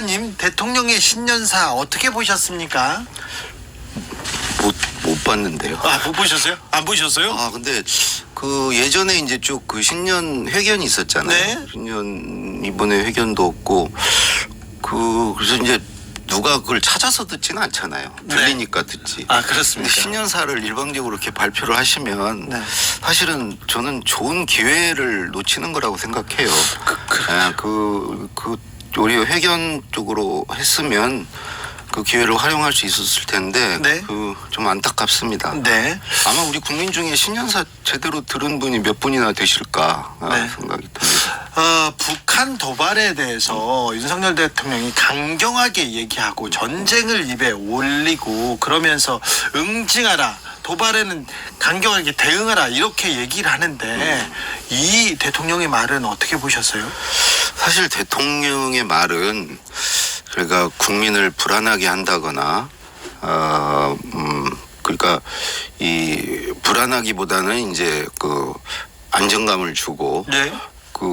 작가님 대통령의 신년사 어떻게 보셨습니까? 못, 못 봤는데요. 아 못 보셨어요? 안 보셨어요? 아 근데 그 예전에 이제 쭉 그 신년 회견이 있었잖아요. 네. 신년 이번에 회견도 없고 그 그래서 이제 누가 그걸 찾아서 듣지는 않잖아요. 네. 들리니까 듣지. 아 근데 그렇습니까? 신년사를 일방적으로 이렇게 발표를 하시면 네. 사실은 저는 좋은 기회를 놓치는 거라고 생각해요. 그, 그, 그 우리 회견 쪽으로 했으면 그 기회를 활용할 수 있었을 텐데 네. 그 좀 안타깝습니다. 네. 아마 우리 국민 중에 신년사 제대로 들은 분이 몇 분이나 되실까 아, 네. 생각이 듭니다. 어, 북한 도발에 대해서 윤석열 대통령이 강경하게 얘기하고 전쟁을 입에 올리고 그러면서 응징하라. 도발에는 강경하게 대응하라 이렇게 얘기를 하는데 이 대통령의 말은 어떻게 보셨어요? 사실 대통령의 말은 그러니까 국민을 불안하게 한다거나 어, 음, 그러니까 이 불안하기보다는 이제 그 안정감을 주고 네. 그